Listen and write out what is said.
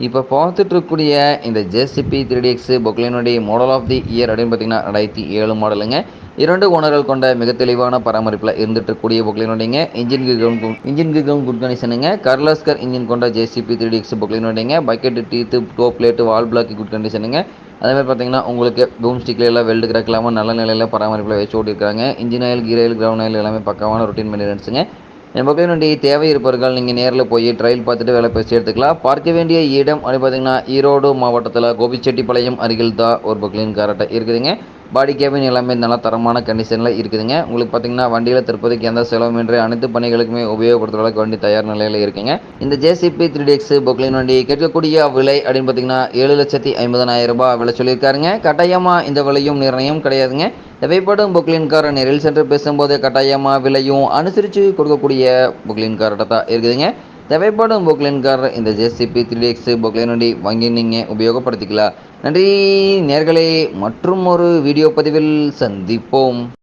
இப்போ பார்த்துட்டு இருக்கக்கூடிய இந்த ஜேசிபி த்ரீ டிஎக்ஸ் பொக்லினுடைய மாடல் ஆஃப் தி இயர் அப்படின்னு பார்த்தீங்கன்னா ரெண்டாயிரத்தி ஏழு மாடலுங்க இரண்டு ஓனர்கள் கொண்ட மிக தெளிவான பராமரிப்பில் இருந்துட்டு இருக்கக்கூடிய பொக்லினுடையங்க இன்ஜின் கிகம் இன்ஜின் கிகம் குட் கண்டிஷனுங்க கர்லாஸ்கர் இன்ஜின் கொண்ட ஜேசிபி த்ரீ டிஎக்ஸ் பொக்லினுடையங்க bucket teeth to plate wall black good கண்டிஷனுங்க அதே மாதிரி பார்த்தீங்கன்னா உங்களுக்கு பூம் ஸ்டிக்கில் எல்லாம் வெல்டு கிராக் இல்லாமல் நல்ல நிலையில் பராமரிப்பில் வச்சு ஓட்டிருக்காங்க engine oil gear oil ground oil எல்லாமே பக்கமான ரொட்டீன் மெயின்டெனன்ஸுங்க என் பக்கம் தேவை இருப்பவர்கள் நீங்கள் நேரில் போய் ட்ரையல் பார்த்துட்டு வேலை பேசி எடுத்துக்கலாம் பார்க்க வேண்டிய இடம் அப்படின்னு பார்த்தீங்கன்னா ஈரோடு மாவட்டத்தில் கோபிச்செட்டிப்பாளையம் அருகில் தான் ஒரு பக்லின் கரெக்டாக இருக்குதுங்க. பாடி கேபின் எல்லாமே நல்ல தரமான கண்டிஷனில் இருக்குதுங்க. உங்களுக்கு பார்த்தீங்கன்னா வண்டியில் தற்போதைக்கு எந்த செலவுமின்றி அனைத்து பணிகளுக்குமே உபயோகப்படுத்துகிற அளவுக்கு வண்டி தயார் நிலையில் இருக்குங்க. இந்த ஜேசிபி த்ரீ டிஎக்ஸ் பொக்லின் வண்டி கேட்கக்கூடிய விலை அப்படின்னு பார்த்தீங்கன்னா ஏழு லட்சத்தி ஐம்பதனாயிரம் ரூபாய் விலை சொல்லியிருக்காருங்க. கட்டாயமாக இந்த விலையும் நிர்ணயம் கிடையாதுங்க. தேவைப்படும் புக்லின் காரை நேரில் சென்று பேசும்போது கட்டாயமாக விலையும் அனுசரித்து கொடுக்கக்கூடிய புக்லின் கார்ட்டை தான் இருக்குதுங்க. தேவைப்படும் புக்லின் இந்த ஜேசிபி த்ரீ எக்ஸ் புக்லின் வாங்கி நீங்கள் உபயோகப்படுத்திக்கலாம். நன்றி நேர்களே மற்றும் ஒரு வீடியோ பதிவில் சந்திப்போம்.